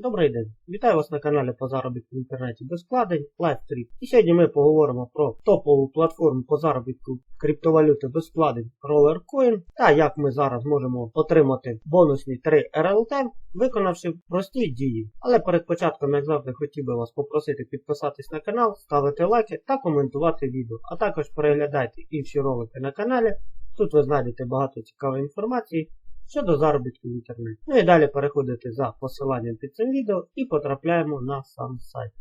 Добрий день! Вітаю вас на каналі по заробітку в інтернеті без вкладень LiveTrip. І сьогодні ми поговоримо про топову платформу по заробітку криптовалюти без вкладень RollerCoin та як ми зараз можемо отримати бонусні 3 RLT, виконавши прості дії. Але перед початком, як завжди, хотів би вас попросити підписатись на канал, ставити лайки та коментувати відео. А також переглядайте інші ролики на каналі. Тут ви знайдете багато цікавої інформації щодо заробітку в інтернеті. Ну і далі переходите за посиланням під цим відео і потрапляємо на сам сайт.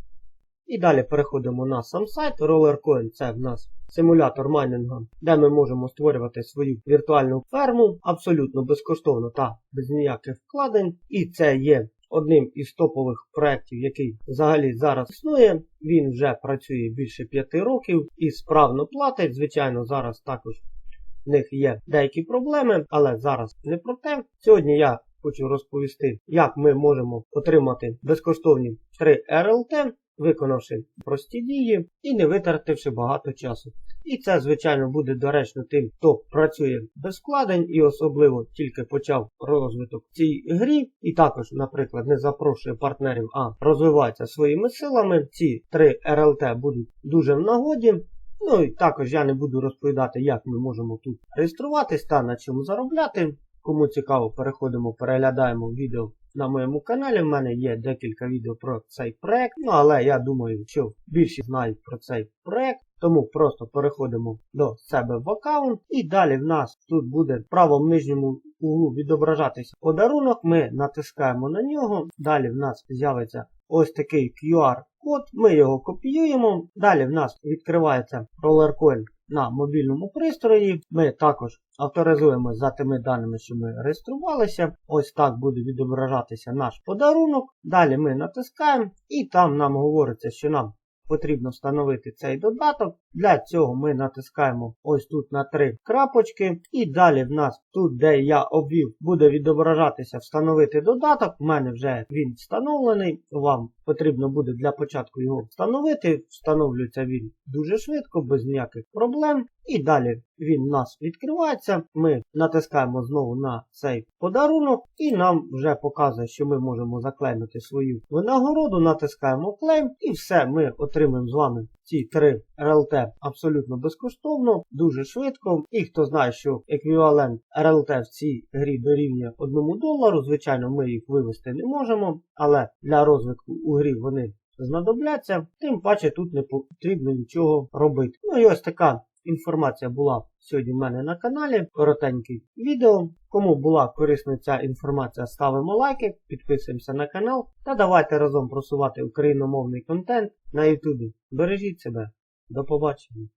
І далі переходимо на сам сайт. RollerCoin це в нас симулятор майнінгу, де ми можемо створювати свою віртуальну ферму абсолютно безкоштовно та без ніяких вкладень. І це є одним із топових проєктів, який взагалі зараз існує. Він вже працює більше 5 років і справно платить. Звичайно, зараз також в них є деякі проблеми, але зараз не про те. Сьогодні я хочу розповісти, як ми можемо отримати безкоштовні 3 RLT, виконавши прості дії і не витративши багато часу. І це, звичайно, буде доречно тим, хто працює без вкладень і особливо тільки почав розвиток в цій грі. І також, наприклад, не запрошує партнерів, а розвивається своїми силами. Ці 3 RLT будуть дуже в нагоді. Ну і також я не буду розповідати, як ми можемо тут реєструватись та на чому заробляти. Кому цікаво, переходимо, переглядаємо відео на моєму каналі. В мене є декілька відео про цей проект. Ну але я думаю, що більшість знають про цей проект. Тому просто переходимо до себе в аккаунт. І далі в нас тут буде в правому нижньому углу відображатися подарунок. Ми натискаємо на нього. Далі в нас з'явиться ось такий QR-код. Ми його копіюємо. Далі в нас відкривається RollerCoin на мобільному пристрої. Ми також авторизуємо за тими даними, що ми реєструвалися. Ось так буде відображатися наш подарунок. Далі ми натискаємо і там нам говориться, що нам потрібно встановити цей додаток. Для цього ми натискаємо ось тут на три крапочки. І далі в нас тут, де я обвів, буде відображатися встановити додаток. У мене вже він встановлений. Вам потрібно буде для початку його встановити. Встановлюється він дуже швидко, без ніяких проблем. І далі він у нас відкривається. Ми натискаємо знову на цей подарунок, і нам вже показує, що ми можемо заклеймити свою винагороду. Натискаємо клейм, і все, ми отримаємо з вами ці три RLT абсолютно безкоштовно, дуже швидко. І хто знає, що еквівалент RLT в цій грі дорівнює 1 долару, звичайно, ми їх вивести не можемо, але для розвитку у грі вони знадобляться, тим паче тут не потрібно нічого робити. Ну і ось така Інформація була сьогодні в мене на каналі. Коротеньке відео. Кому була корисна ця інформація, ставимо лайки, підписуємося на канал та давайте разом просувати україномовний контент на Ютубі. Бережіть себе. До побачення!